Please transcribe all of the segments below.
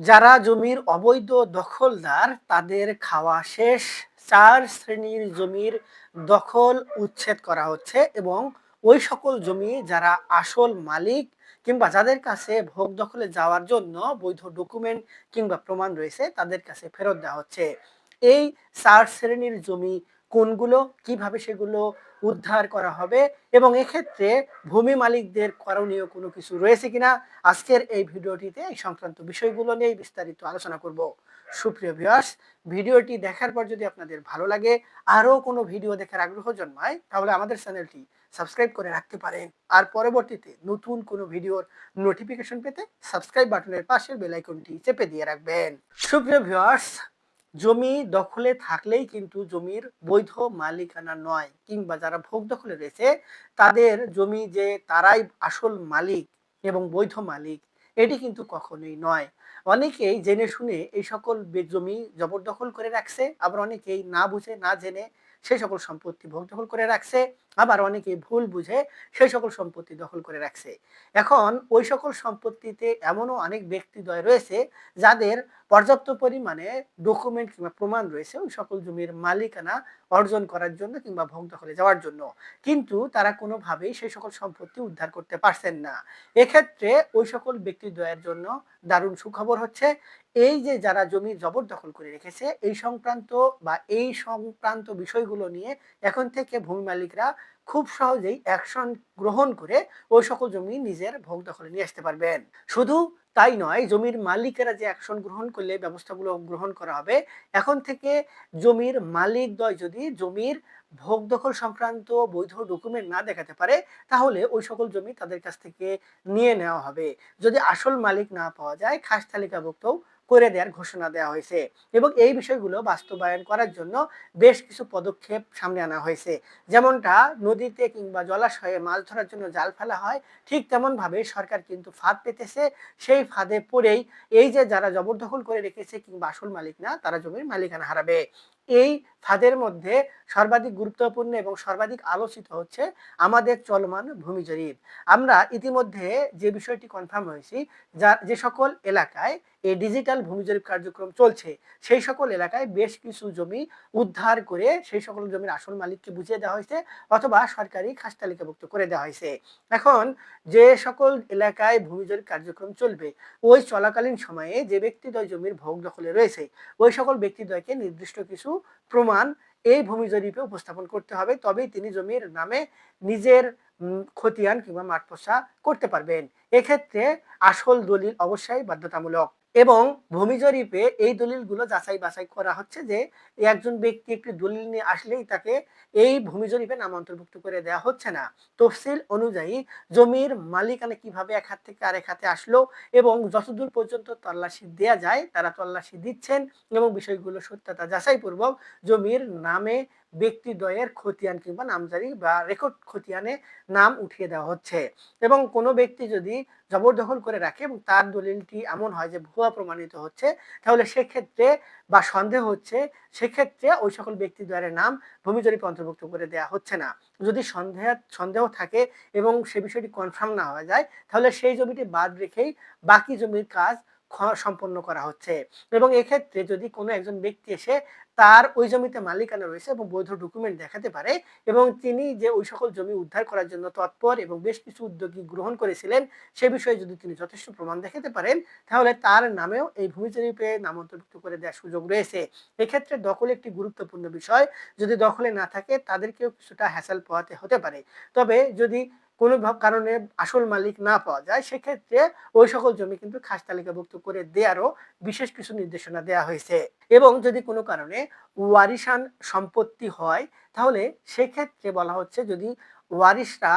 যারা জমির অবৈধ দখলদার, তাদের খাওয়া শেষ। চার শ্রেণির জমির দখল উচ্ছেদ করা হচ্ছে এবং ওই সকল জমি যারা আসল মালিক কিংবা যাদের কাছে ভোগ দখলে যাওয়ার জন্য বৈধ ডকুমেন্ট কিংবা প্রমাণ রয়েছে, তাদের কাছে ফেরত দেওয়া হচ্ছে। এই চার শ্রেণির জমি কোনগুলো, কীভাবে সেগুলো উদ্ধার করা হবে এবং এক্ষেত্রে ভূমি মালিকদের করণীয় কোনো কিছু রয়েছে কিনা, আজকের এই ভিডিওটিতে এই সংক্রান্ত বিষয়গুলো নিয়ে বিস্তারিত আলোচনা করব। সুপ্রিয় ভিউয়ার্স ভিডিওটি দেখার পর যদি আপনাদের ভালো লাগে, আরও কোনো ভিডিও দেখার আগ্রহ জন্মায়, তাহলে আমাদের চ্যানেলটি সাবস্ক্রাইব করে রাখতে পারেন। আর পরবর্তীতে নতুন কোনো ভিডিওর নোটিফিকেশন পেতে সাবস্ক্রাইব বাটনের পাশের বেল আইকনটি চেপে দিয়ে রাখবেন। সুপ্রিয় ভিউয়ার্স জমি দখলে থাকলেই কিন্তু জমির বৈধ মালিকানা নয়, কিংবা যারা ভোগ দখলে রয়েছে, তাদের জমি যে তারাই আসল মালিক এবং বৈধ মালিক, এটি কিন্তু কখনোই নয়। অনেকেই জেনে শুনে এই সকল জমি জবরদখল করে রাখছে, আবার অনেকেই না বুঝে, না জেনে সেই সকল সম্পত্তি ভোগ দখল করে রাখছে। আবার অনেকে ভুল বুঝে সেই সকল সম্পত্তি দখল করে রাখছে। এখন ওই সকল সম্পত্তিতে এমনও অনেক ব্যক্তিদ্বয় রয়েছে যাদের পর্যাপ্ত পরিমাণে ডকুমেন্ট কিংবা প্রমাণ রয়েছে ওই সকল জমির মালিকানা অর্জন করার জন্য কিংবা ভোগ দখলে যাওয়ার জন্য। কিন্তু তারা কোনোভাবেই সেই সকল সম্পত্তি উদ্ধার করতে পারছেন না। এক্ষেত্রে ওই সকল ব্যক্তিদ্বয়ের জন্য দারুণ সুখবর হচ্ছে এই যে যারা জমি জবরদখল করে রেখেছে, এই সংক্রান্ত বা এই সংক্রান্ত বিষয়গুলো নিয়ে এখন থেকে ভূমি মালিকরা খুব সহজেই অ্যাকশন গ্রহণ করে ওই সকল জমি নিজের ভোগ দখলে নিয়ে আসতে পারবেন। শুধু তাই নয়, জমির মালিকেরা যে অ্যাকশন গ্রহণ করলে ব্যবস্থাগুলো গ্রহণ করা হবে, এখন থেকে জমির মালিকদ্বয় যদি জমির ভোগ দখল সংক্রান্ত বৈধ ডকুমেন্ট না দেখাতে পারে, তাহলে ওই সকল জমি তাদের কাছ থেকে নিয়ে নেওয়া হবে। যদি আসল মালিক না পাওয়া যায়, খাস তালিকাভুক্তও করে দেওয়ার ঘোষণা দেওয়া হয়েছে। এবং এই বিষয়গুলো বাস্তবায়ন করার জন্য বেশ কিছু পদক্ষেপ সামনে আনা হয়েছে। যেমনটা নদীতে কিংবা জলাশয়ে মাছ ধরার জন্য জাল ফেলা হয়, ঠিক তেমনভাবে সরকার কিন্তু ফাঁদ পেতেছে। সেই ফাঁদে পড়েই এই যে যারা জবরদখল করে রেখেছে কিংবা আসল মালিক না, তারা জমির মালিকানা হারাবে। এই ফাঁদের মধ্যে সর্বাধিক গুরুত্বপূর্ণ এবং সর্বাধিক আলোচিত হচ্ছে আমাদের চলমান ভূমি জরিপ। আমরা ইতিমধ্যে যে বিষয়টি কনফার্ম হয়েছি, যা যে সকল এলাকায় এই ডিজিটাল ভূমি জরিপ কার্যক্রম চলছে, সেই সকল এলাকায় বেশ কিছু জমি উদ্ধার করে সেই সকল জমির আসল মালিককে বুঝিয়ে দেওয়া হয়েছে অথবা সরকারি খাস তালিকাভুক্ত করে দেওয়া হয়েছে। এখন যে সকল এলাকায় ভূমি জরিপ কার্যক্রম চলবে, ওই চলাকালীন সময়ে যে ব্যক্তিদ্বয় জমির ভোগ দখলে রয়েছে, ওই সকল ব্যক্তিদ্বয়কে নির্দিষ্ট কিছু প্রমাণ এই ভূমি জরিপে উপস্থাপন করতে হবে, তবেই তিনি জমির নামে নিজের খতিয়ান কিংবা মাঠ করতে পারবেন। এক্ষেত্রে আসল দলিল অবশ্যই বাধ্যতামূলক। এবং ভূমি জরিপে এই দলিলগুলো যাচাই বাছাই করা হচ্ছে যে একজন ব্যক্তি একটি দলিল নিয়ে আসলেই তাকে এই ভূমি জরিপে নাম অন্তর্ভুক্ত করে দেওয়া হচ্ছে না। তফসিল অনুযায়ী জমির মালিকানা কীভাবে এক হাত থেকে আরেক হাতে আসলো এবং যতদূর পর্যন্ত তল্লাশি দেয়া যায় তারা তল্লাশি দিচ্ছেন এবং বিষয়গুলো সত্যতা যাচাইপূর্বক জমির নামে ব্যক্তিদ্বয়ের খতিয়ান কিংবা নামজারি বা রেকর্ড খতিয়ানে নাম উঠিয়ে দেওয়া হচ্ছে। এবং কোনো ব্যক্তি যদি জবরদখল করে রাখে এবং তার দলিলটি এমন হয় যে ভুয়া প্রমাণিত হচ্ছে, তাহলে সেক্ষেত্রে বা সন্দেহ হচ্ছে, সেক্ষেত্রে ওই সকল ব্যক্তিদ্বয়ের নাম ভূমি অন্তর্ভুক্ত করে দেওয়া হচ্ছে না। যদি সন্দেহ সন্দেহ থাকে এবং সে বিষয়টি কনফার্ম না হওয়া যায়, তাহলে সেই জমিটি বাদ রেখেই বাকি জমির কাজ সম্পন্ন করা হচ্ছে। এবং এক্ষেত্রে যদি কোনো একজন ব্যক্তি এসে তার ওই জমিতে মালিকানা রয়েছে এবং বৈধ ডকুমেন্ট দেখাতে পারে এবং তিনি যে ওই সকল জমি উদ্ধার করার জন্য তৎপর এবং বেশ কিছু উদ্যোগী গ্রহণ করেছিলেন, সে বিষয়ে যদি তিনি যথেষ্ট প্রমাণ দেখাতে পারেন, তাহলে তার নামেও এই ভূমি জরিপে নাম অন্তর্ভুক্ত করে দেওয়ার সুযোগ রয়েছে। এক্ষেত্রে দখল একটি গুরুত্বপূর্ণ বিষয়, যদি দখলে না থাকে তাদেরকেও কিছুটা হ্যাসেল পোহাতে হতে পারে। তবে যদি কোনো কারণে আসল মালিক না পাওয়া যায়, সেক্ষেত্রে ওই সকল জমি কিন্তু খাস তালিকাভুক্ত করে দেওয়ারও বিশেষ কিছু নির্দেশনা দেওয়া হয়েছে। এবং যদি কোনো কারণে ওয়ারিশান সম্পত্তি হয়, তাহলে সেক্ষেত্রে বলা হচ্ছে যদি ওয়ারিশরা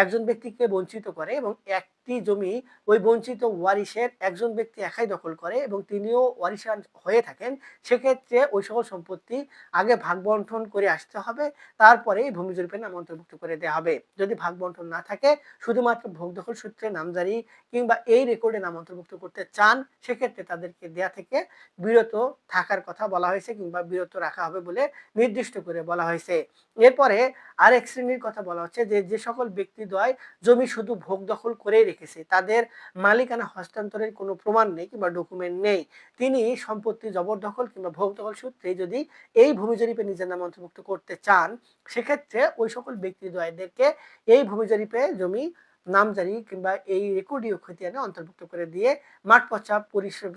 একজন ব্যক্তিকে বঞ্চিত করে এবং একটি জমি ওই বঞ্চিত ওয়ারিশের একজন ব্যক্তি একাই দখল করে এবং তিনিও ওয়ারিশান হয়ে থাকেন, সেক্ষেত্রে ওই সকল সম্পত্তি আগে ভাগ বন্টন করে আসতে হবে তারপরেই ভূমি জরিপের নাম অন্তর্ভুক্ত করে দেওয়া হবে। যদি ভাগ বন্টন না থাকে, শুধুমাত্র ভোগ দখল সূত্রে নামজারি কিংবা এই রেকর্ডে নাম অন্তর্ভুক্ত করতে চান, সেক্ষেত্রে তাদেরকে দেয়া থেকে বিরত থাকার কথা বলা হয়েছে কিংবা বিরত রাখা হবে বলে নির্দিষ্ট করে বলা হয়েছে। এরপরে আর এক শ্রেণির কথা বলা হচ্ছে যে যে সকল ব্যক্তিদ্বয় জমি শুধু ভোগ দখল করেই রেখেছে, তাদের মালিকানা হস্তান্তরের কোনো প্রমাণ নেই কিংবা ডকুমেন্ট নেই। তিনি সম্পত্তি জবরদখল কিংবা ভোগ দখল সূত্রে যদি এই ভূমি জরিপে নিজের নাম অন্তর্ভুক্ত করতে চান, সেক্ষেত্রে ওই সকল ব্যক্তিদ্বয়দেরকে এই ভূমি জরিপে জমি নামজারি কিংবা এই রেকর্ডীয় খতিয়ানে অন্তর্ভুক্ত করে দিয়ে মাঠ পচা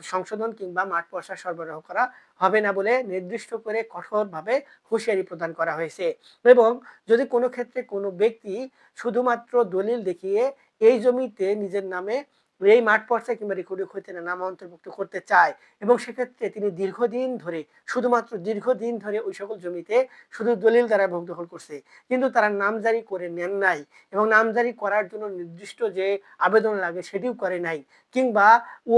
সংশোধন কিংবা মাঠ পচা সরবরাহ করা হবে না বলে নির্দিষ্ট করে কঠোরভাবে হুঁশিয়ারি প্রদান করা হয়েছে। এবং যদি কোনো ক্ষেত্রে কোনো ব্যক্তি শুধুমাত্র দলিল দেখিয়ে এই জমিতে নিজের নামে এই মাঠ পর্যায়ে কিংবা রেকর্ডীয় খতিয়ানে নাম অন্তর্ভুক্ত করতে চায় এবং সেক্ষেত্রে তিনি দীর্ঘদিন ধরে, শুধুমাত্র দীর্ঘদিন ধরে ওই সকল জমিতে শুধু দলিল দ্বারা ভোগ দখল করছে। কিন্তু তারা নামজারি করে নেন নাই এবং নামজারি করার জন্য নির্দিষ্ট যে আবেদন লাগে সেটিও করে নাই কিংবা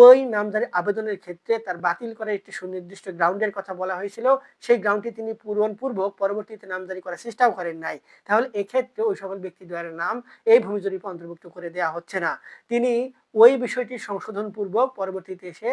ওই নামজারি আবেদনের ক্ষেত্রে তার বাতিল করার একটি সুনির্দিষ্ট গ্রাউন্ডের কথা বলা হয়েছিল, সেই গ্রাউন্ডটি তিনি পূরণপূর্বক পরবর্তীতে নামজারি করার চেষ্টাও করেন নাই। তাহলে এক্ষেত্রে ওই সকল ব্যক্তি দ্বয়ের নাম এই ভূমি জরিপে অন্তর্ভুক্ত করে দেওয়া হচ্ছে না। তিনি ওই বিষয়টি সংশোধন পূর্বক পরবর্তীতে এসে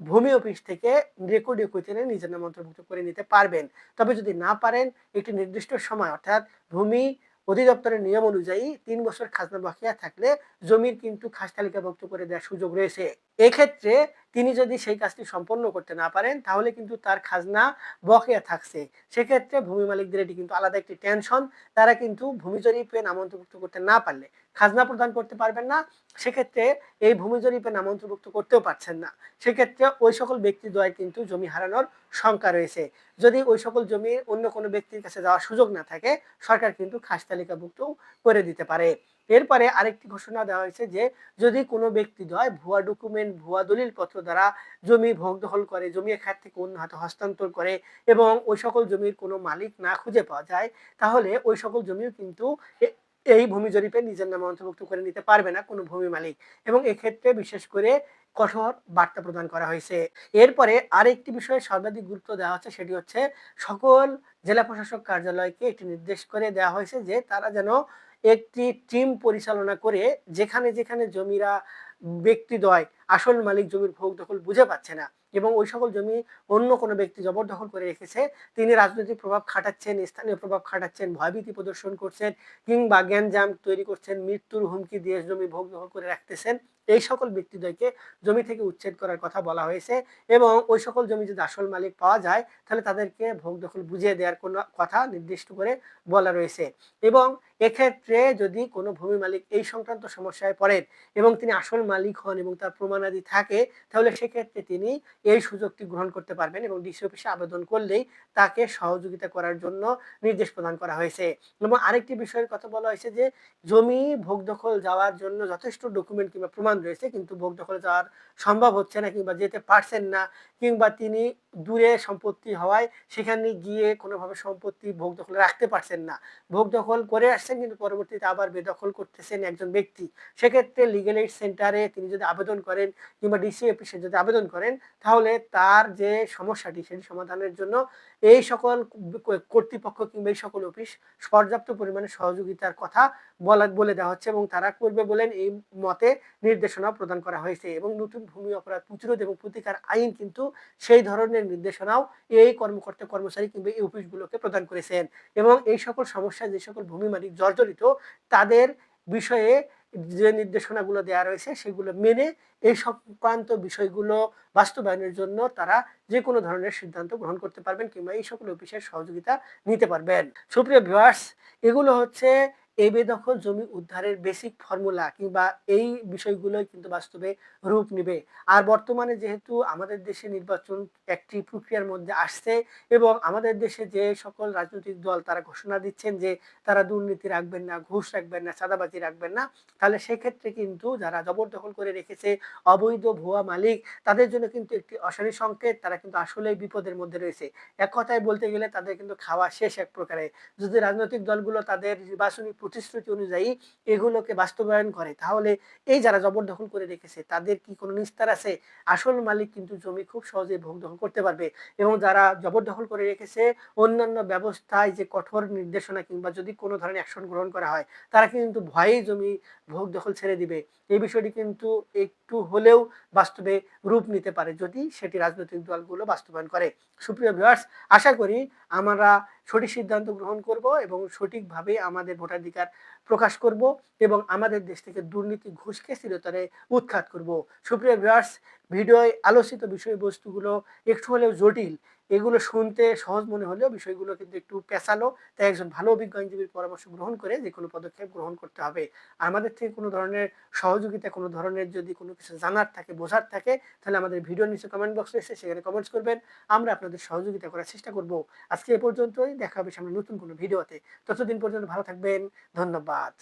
ভূমি অফিস থেকে রেকর্ডে কুইতেনে নিজের নাম অন্তর্ভুক্ত করে নিতে পারবেন। তবে যদি না পারেন, একটি নির্দিষ্ট সময়, অর্থাৎ ভূমি অধিদপ্তরের নিয়ম অনুযায়ী তিন বছর খাজনা বকেয়া থাকলে জমির কিন্তু খাস তালিকাভুক্ত করে দেওয়ার সুযোগ রয়েছে। এক্ষেত্রে তিনি যদি সেই কাজটি সম্পন্ন করতে না পারেন, তাহলে কিন্তু তার খাজনা বকেয়া থাকছে। সেক্ষেত্রে ভূমি মালিকদের এটি কিন্তু আলাদা একটি টেনশন। তারা কিন্তু ভূমি জরিপে নাম অন্তর্ভুক্ত করতে না পারলে খাজনা প্রদান করতে পারবেন না। সেক্ষেত্রে এই ভূমি জরিপে নাম অন্তর্ভুক্ত করতেও পারছেন না। সেক্ষেত্রে ওই সকল ব্যক্তি দ্বয় কিন্তু জমি হারানোর শঙ্কা রয়েছে। যদি ওই সকল জমি অন্য কোনো ব্যক্তির কাছে যাওয়ার সুযোগ না থাকে, সরকার কিন্তু খাস তালিকাভুক্ত করে দিতে পারে। এরপরে আরেকটি ঘোষণা দেওয়া হয়েছে যে, যদি কোনো ব্যক্তি দ্বয় ভুয়া ডকুমেন্ট ভুয়া দলিলপত্র দ্বারা জমি ভোগ দখল করে জমি হাত থেকে অন্য হাতে হস্তান্তর করে এবং ওই সকল জমির কোনো মালিক না খুঁজে পাওয়া যায়, তাহলে ওই সকল জমিও কিন্তু এই ভূমি জরিপে নিজের নামে অন্তর্ভুক্ত করে নিতে পারবে না কোনো ভূমি মালিক এবং এক্ষেত্রে বিশেষ করে কঠোর বার্তা প্রদান করা হয়েছে। এরপরে আরেকটি বিষয়ে সর্বাধিক গুরুত্ব দেওয়া হচ্ছে, সেটি হচ্ছে সকল জেলা প্রশাসক কার্যালয়কে একটি নির্দেশ করে দেওয়া হয়েছে যে, তারা যেন একটি টিম পরিচালনা করে যেখানে যেখানে জমিরা ব্যক্তিদ্বয় আসল মালিক জমির ভোগ দখল বুঝে পাচ্ছে না। এবং ওই সকল জমি অন্য কোনো ব্যক্তি জবরদখল করে রেখেছে। তিনি রাজনৈতিক প্রভাব খাটাচ্ছেন, স্থানীয় প্রভাব খাটাচ্ছেন, ভয়ভীতি প্রদর্শন করছেন কিংবা জ্ঞানজাম তৈরি করছেন, মৃত্যুর হুমকি দিয়ে জমি ভোগ দখল করে রাখতেছেন। এই সকল ব্যক্তিদ্বয়কে জমি থেকে উচ্ছেদ করার কথা বলা হয়েছে এবং ওই সকল জমি যদি আসল মালিক পাওয়া যায়, তাহলে তাদেরকে ভোগ দখল বুঝিয়ে দেওয়ার কোনো কথা নির্দিষ্ট করে বলা রয়েছে। এবং এক্ষেত্রে যদি কোনো ভূমি মালিক এই সংক্রান্ত সমস্যায় পড়েন এবং তিনি আসল মালিক হন এবং তার প্রমাণাদি থাকে, তাহলে সেক্ষেত্রে তিনি এই সুযোগটি গ্রহণ করতে পারবেন এবং ডিসি অফিসে আবেদন করলেই তাকে সহযোগিতা করার জন্য নির্দেশ প্রদান করা হয়েছে। এবং আরেকটি বিষয়ের কথা বলা হয়েছে যে, জমি ভোগ দখল যাওয়ার জন্য যথেষ্ট ডকুমেন্ট কিংবা প্রমাণ রয়েছে, কিন্তু ভোগ দখল যাওয়ার সম্ভব হচ্ছে না কিংবা যেতে পারছেন না কিংবা তিনি দূরে সম্পত্তি হওয়ায় সেখানে গিয়ে কোনোভাবে সম্পত্তি ভোগ দখলে রাখতে পারছেন না। ভোগ দখল করে আসছেন কিন্তু পরবর্তীতে আবার বেদখল করতেছেন একজন ব্যক্তি। সেক্ষেত্রে লিগেল এইড সেন্টারে তিনি যদি আবেদন করেন কিংবা ডিসি অফিসে যদি আবেদন করেন তাহলে তার যে সমস্যাটি সেটি সমাধানের জন্য এই সকল কর্তৃপক্ষ কিংবা এই সকল অফিস পর্যাপ্ত পরিমাণে সহযোগিতার কথা বলা, বলে দেওয়া হচ্ছে এবং তারা করবে বলেন এই মতে নির্দেশনা প্রদান করা হয়েছে এবং নতুন ভূমি অপরাধ প্রতিরোধ এবং প্রতিকার আইন কিন্তু সেই ধরনের নির্দেশনাও এই কর্মকর্তা কর্মচারী কিংবা এই অফিসগুলোকে প্রদান করেছেন এবং এই সকল সমস্যা যে সকল ভূমি মালিক জর্জরিত তাদের বিষয়ে যে নির্দেশনাগুলো দেওয়া রয়েছে সেগুলো মেনে এই সংক্রান্ত বিষয়গুলো বাস্তবায়নের জন্য তারা যে কোনো ধরনের সিদ্ধান্ত গ্রহণ করতে পারবেন কিংবা এই সকল অফিসের সহযোগিতা নিতে পারবেন। সুপ্রিয় ভিউয়ার্স এগুলো হচ্ছে এই বেদখল জমি উদ্ধারের বেসিক ফর্মুলা কিংবা এই বিষয়গুলোই কিন্তু বাস্তবে রূপ নেবে। আর বর্তমানে যেহেতু আমাদের দেশে নির্বাচন একটি প্রক্রিয়ার মধ্যে আসছে এবং আমাদের দেশে যে সকল রাজনৈতিক দল তারা ঘোষণা দিচ্ছেন যে তারা দুর্নীতি রাখবেন না, ঘুষ রাখবেন না, চাঁদাবাজি রাখবেন না, তাহলে সেক্ষেত্রে কিন্তু যারা জবরদখল করে রেখেছে অবৈধ ভুয়া মালিক তাদের জন্য কিন্তু একটি অশানী সংকেত, তারা কিন্তু আসলেই বিপদের মধ্যে রয়েছে। এক কথায় বলতে গেলে তাদের কিন্তু খাওয়া শেষ এক প্রকারে। যদি রাজনৈতিক দলগুলো তাদের নির্বাচনী প্রতিশ্রুতি অনুযায়ী এগুলোকে বাস্তবায়ন করে। তাহলে এই যারা জবরদখল করে রেখেছে, তাদের কি কোনো নিস্তার আছে? আসল মালিক কিন্তু জমি খুব সহজে ভোগ দখল করতে পারবে এবং যারা জবরদখল করে রেখেছে, অন্যান্য ব্যবস্থায় যে কঠোর নির্দেশনা কিংবা যদি কোনো ধরনের অ্যাকশন গ্রহণ করা হয়, তারা কিন্তু ভয়েই জমি ভোগ দখল ছেড়ে দিবে। এই বিষয়টি কিন্তু একটু হলেও বাস্তবে রূপ নিতে পারে যদি সেটি রাজনৈতিক দলগুলো বাস্তবায়ন করে। সুপ্রিয় ভিউয়ার্স আশা করি আমরা সঠিক সিদ্ধান্ত গ্রহণ করব এবং সঠিকভাবে আমাদের ভোটাধিকার প্রকাশ করব এবং আমাদের দেশ থেকে দুর্নীতি ঘুষকে চিরতরে উৎখাত করব। সুপ্রিয় ভিডিওয় আলোচিত বিষয়বস্তুগুলো একটু হলেও জটিল। এগুলো শুনতে সহজ মনে হলেও বিষয়গুলো কিন্তু একটু পেঁচালো। তাই একজন ভালো অভিজ্ঞ আইনজীবীর পরামর্শ গ্রহণ করে যে কোনো পদক্ষেপ গ্রহণ করতে হবে। আমাদের থেকে কোনো ধরনের সহযোগিতা, কোনো ধরনের যদি কোনো কিছু জানার থাকে, বোঝার থাকে, তাহলে আমাদের ভিডিও নিচে কমেন্ট বক্সে এসে সেখানে কমেন্টস করবেন। আমরা আপনাদের সহযোগিতা করার চেষ্টা করব। আজকে এ পর্যন্তই। দেখা হবে সামনে নতুন কোনো ভিডিওতে। ততদিন পর্যন্ত ভালো থাকবেন। ধন্যবাদ।